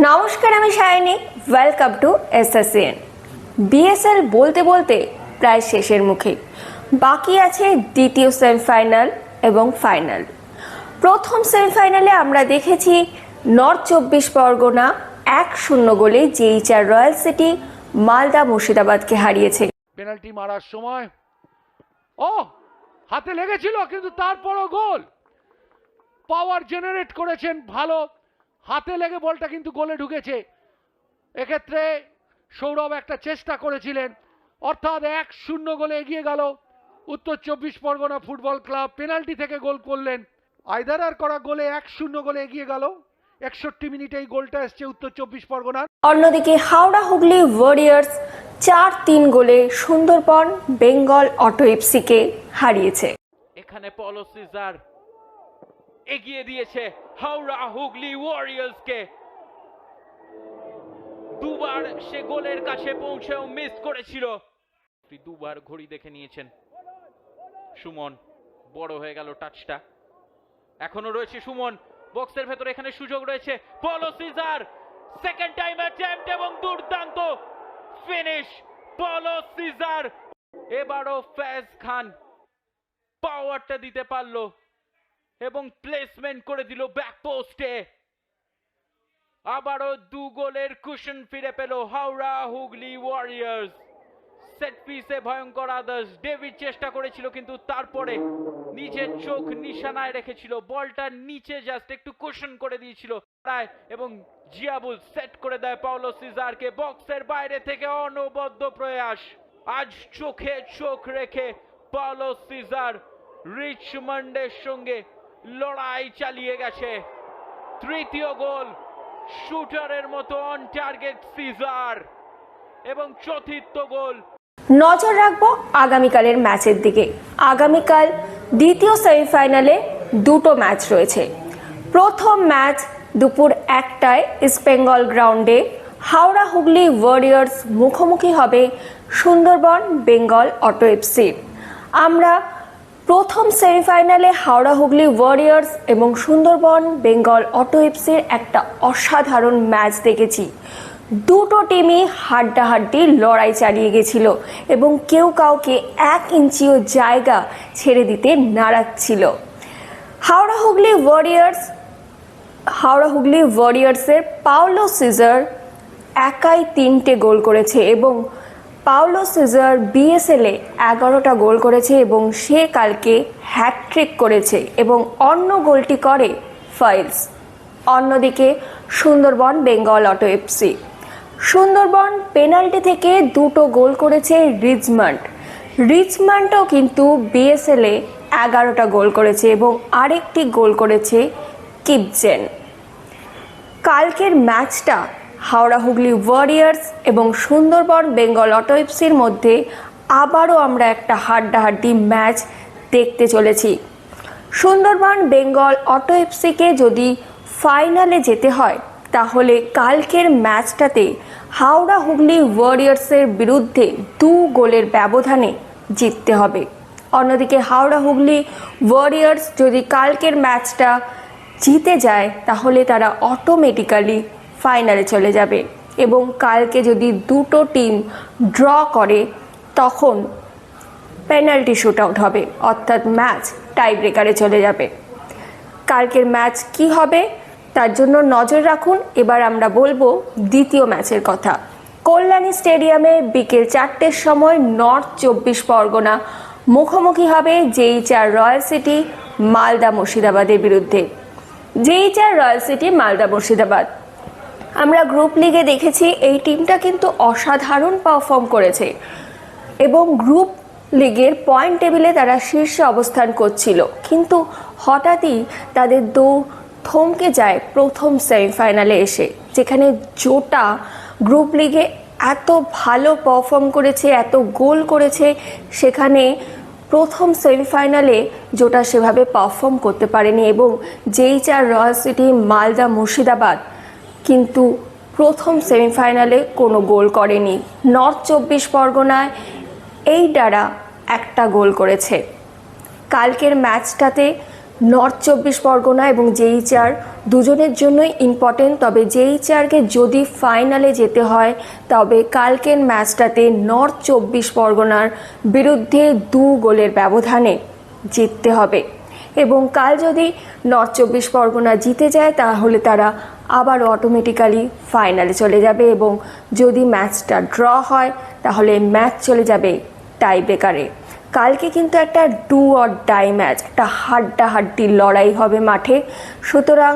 নমস্কার, আমি Sayani. Welcome to SSN BSL বলতে বলতে প্রায় শেষের মুখে। বাকি আছে দ্বিতীয় সেমিফাইনাল এবং ফাইনাল। প্রথম সেমিফাইনালে আমরা দেখেছি নর্থ চব্বিশ পরগনা এক শূন্য গোলে জেইচার রয়্যাল সিটি মালদা মুর্শিদাবাদকে হারিয়েছে। পেনাল্টি মারার সময়, ও, হাতে লেগেছিল, কিন্তু তারপরও গোল। পাওয়ার জেনারেট করেছেন ভালো হাতে লেগে বলটা কিন্তু গোলে ঢুকেছে। এক্ষেত্রে সৌরভ একটা চেষ্টা করেছিলেন। অর্থাৎ এক শূন্য গোলে এগিয়ে গেল। উত্তর চব্বিশ পরগনা ফুটবল ক্লাব পেনাল্টি থেকে গোল করলেন। আইদারার করা গোলে এক শূন্য গোলে এগিয়ে গেল। একষট্টি মিনিটে এই গোলটা এসছে উত্তর চব্বিশ পরগনার। অন্যদিকে হাওড়া হুগলি ওয়ারিয়ার্স চার তিন গোলে সুন্দরবন বেঙ্গল অটো এফসিকে হারিয়েছে। এখানে পলো সিজার। এগিয়ে দিয়েছে হাওড়া হুগলি ওয়ারিয়ার্সকে দুবার সে গোলের কাছে পৌঁছেও মিস করেছিল। দুবার ঘড়ি দেখে নিয়েছেন। সুমন, বড় হয়ে গেল টাচটা এখনও রয়েছে সুমন বক্সের ভেতরে এখানে সুযোগ রয়েছে। পলো সিজার সেকেন্ড টাইম অ্যাটেম্পট এবং দুর্দান্ত ফিনিশ পলো সিজার এবারও ফ্যাজ খান পাওয়ারটা দিতে পারল। এবং প্লেসমেন্ট করে দিল ব্যাক পোস্টে আবারও দু গোলের কুশন ফিরে পেল হাওড়া হুগলি ওয়ারিয়ার্স সেট পিসে ভয়ঙ্কর ডেভিড চেষ্টা করেছিল কিন্তু তারপরে নিজের চোখ নিশানায় রেখেছিল। বলটা নিচে জাস্ট একটু কুশন করে দিয়েছিল। এবং জিয়াবুল সেট করে দেয় পাওলো সিজারকে। বক্সের বাইরে থেকে অনবদ্য প্রয়াস। আজ চোখে চোখ রেখে পাওলো সিজার রিচমন্ডের সঙ্গে লড়াই চালিয়ে গেছে। তৃতীয় গোল, শুটারের মতো অন টার্গেট সিজার এবং চতুর্থ গোল। নজর রাখব আগামীকালের ম্যাচের দিকে। আগামীকাল দ্বিতীয় সেমিফাইনালে দুটো ম্যাচ রয়েছে। প্রথম ম্যাচ দুপুর একটায় ইস্টবেঙ্গল গ্রাউন্ডে। হাওড়া হুগলি ওয়ারিয়ার্স মুখোমুখি হবে সুন্দরবন বেঙ্গল অটো এফসির আমরা প্রথম সেমিফাইনালে হাওড়া হুগলি ওয়ারিয়ার্স এবং সুন্দরবন, বেঙ্গল অটো এফসির একটা অসাধারণ ম্যাচ দেখেছি। দুটো টিমই হাড্ডাহাড্ডি লড়াই চালিয়ে গেছিল এবং কেউ কাউকে এক ইঞ্চিও জায়গা ছেড়ে দিতে নাড়াচ্ছিল হাওড়া হুগলি ওয়ারিয়ার্স, হাওড়া হুগলি ওয়ারিয়ার্সের পাওলো সিজার একাই তিনটে গোল করেছে এবং পাওলো সিজার বিএসএলে এগারোটা গোল করেছে এবং সে কালকে হ্যাটট্রিক করেছে এবং অন্য গোলটি করে ফাইলস। অন্যদিকে Sundarban, Bengal auto FC Sundarban penalty থেকে দুটো গোল করেছে রিচমান্ড। রিচমান্ডও কিন্তু বিএসএলে এগারোটা গোল করেছে এবং আরেকটি গোল করেছে কিপজেন কালকের ম্যাচটা হাওড়া হুগলি ওয়ারিয়ার্স এবং সুন্দরবন বেঙ্গল অটো এফসির মধ্যে আবারও আমরা একটা হাড্ডাহাড্ডি ম্যাচ দেখতে চলেছি। সুন্দরবন বেঙ্গল অটো এফসিকে যদি ফাইনালে যেতে হয়, তাহলে কালকের ম্যাচটাতে হাওড়া হুগলি ওয়ারিয়ার্সের বিরুদ্ধে দু গোলের ব্যবধানে জিততে হবে। অন্যদিকে হাওড়া হুগলি ওয়ারিয়ার্স যদি কালকের ম্যাচটা জিতে যায়, তাহলে তারা অটোমেটিক্যালি ফাইনালে চলে যাবে। এবং কালকে যদি দুটো টিম ড্র করে, তখন পেনাল্টি শুট আউট হবে। অর্থাৎ ম্যাচ টাই ব্রেকারে চলে যাবে। কালকের ম্যাচ কি হবে? তার জন্য নজর রাখুন। এবার আমরা বলব দ্বিতীয় ম্যাচের কথা। কল্যাণী স্টেডিয়ামে বিকেল চারটের সময় নর্থ চব্বিশ পরগনা মুখোমুখি হবে জেইচার রয়্যাল সিটি মালদা মুর্শিদাবাদের বিরুদ্ধে। জেইচার রয়্যাল সিটি মালদা মুর্শিদাবাদ। আমরা গ্রুপ লিগে দেখেছি, এই টিমটা কিন্তু অসাধারণ পারফর্ম করেছে। এবং গ্রুপ লিগের পয়েন্ট টেবিলে তারা শীর্ষে অবস্থান করছিল। কিন্তু হঠাৎই তাদের দৌড় থমকে যায় প্রথম সেমিফাইনালে এসে, যেখানে জোটা গ্রুপ লিগে এত ভালো পারফর্ম করেছে, এত গোল করেছে, সেখানে প্রথম সেমিফাইনালে জোটা সেভাবে পারফর্ম করতে পারেনি। এবং যেই চার রয়্যাল সিটি মালদা, মুর্শিদাবাদ কিন্তু প্রথম সেমিফাইনালে কোনো গোল করেনি। নর্থ চব্বিশ পরগনায় এই দ্বারা একটা গোল করেছে। কালকের ম্যাচটাতে নর্থ চব্বিশ পরগনা এবং যেই চার দুজনের জন্যই ইম্পর্টেন্ট তবে যেই চারকে যদি ফাইনালে যেতে হয়, তবে কালকের ম্যাচটাতে নর্থ চব্বিশ পরগনার বিরুদ্ধে দু গোলের ব্যবধানে জিততে হবে। এবং কাল যদি নর্থ চব্বিশ পরগনা জিতে যায়, তাহলে তারা আবার অটোমেটিক্যালি ফাইনালে চলে যাবে এবং যদি ম্যাচটা ড্র হয়, তাহলে ম্যাচ চলে যাবে টাই ব্রেকারে কালকে কিন্তু একটা ডু অর ডাই ম্যাচ একটা হাড্ডা হাড্ডাহাড্ডি লড়াই হবে মাঠে। সুতরাং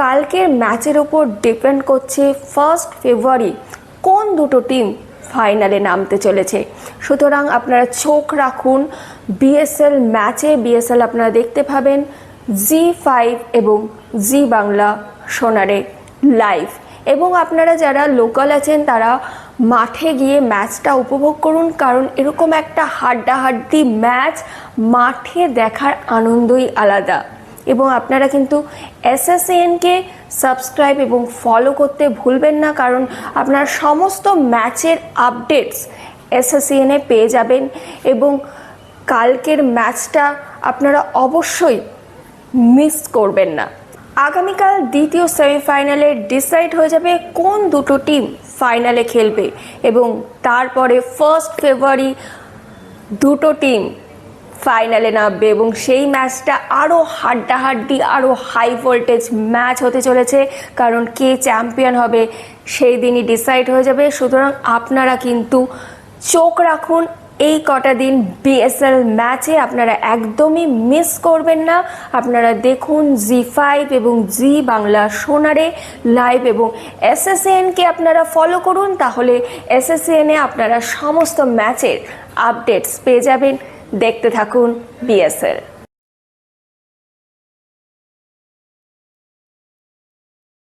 কালকের ম্যাচের ওপর ডিপেন্ড করছে ফার্স্ট ফেব্রুয়ারি কোন দুটো টিম ফাইনালে নামতে চলেছে। সুতরাং আপনারা চোখ রাখুন বিএসএল ম্যাচে বিএসএল আপনারা দেখতে পাবেন জি ফাইভ এবং জি বাংলা সোনারে লাইভ এবং আপনারা যারা লোকাল আছেন, তারা মাঠে গিয়ে ম্যাচটা উপভোগ করুন, কারণ এরকম একটা হাড্ডাহাড্ডি ম্যাচ মাঠে দেখার আনন্দই আলাদা। এবং আপনারা কিন্তু এসএসএনকে সাবস্ক্রাইব এবং ফলো করতে ভুলবেন না, কারণ আপনার সমস্ত ম্যাচের আপডেটস এসএসএনে পেয়ে যাবেন। এবং কালকের ম্যাচটা আপনারা অবশ্যই মিস করবেন না। আগামীকাল দ্বিতীয় সেমিফাইনালে ডিসাইড হয়ে যাবে কোন দুটো টিম ফাইনালে খেলবে এবং তারপরে ফার্স্ট ফেব্রুয়ারি দুটো টিম ফাইনালে নামবে এবং সেই ম্যাচটা আরও হাড্ডাহাড্ডি আরও হাই ভোল্টেজ ম্যাচ হতে চলেছে। কারণ কে চ্যাম্পিয়ন হবে সেই দিনই ডিসাইড হয়ে যাবে। সুতরাং আপনারা কিন্তু চোখ রাখুন এই কটা দিন বিএসএল ম্যাচে আপনারা একদমই মিস করবেন না। আপনারা দেখুন জি ফাইভ এবং জি বাংলা সোনারে লাইভ এবং এসএসএনকে আপনারা ফলো করুন, তাহলে এসএসএনে আপনারা সমস্ত ম্যাচের আপডেটস পেয়ে যাবেন। দেখতে থাকুন বিএসএল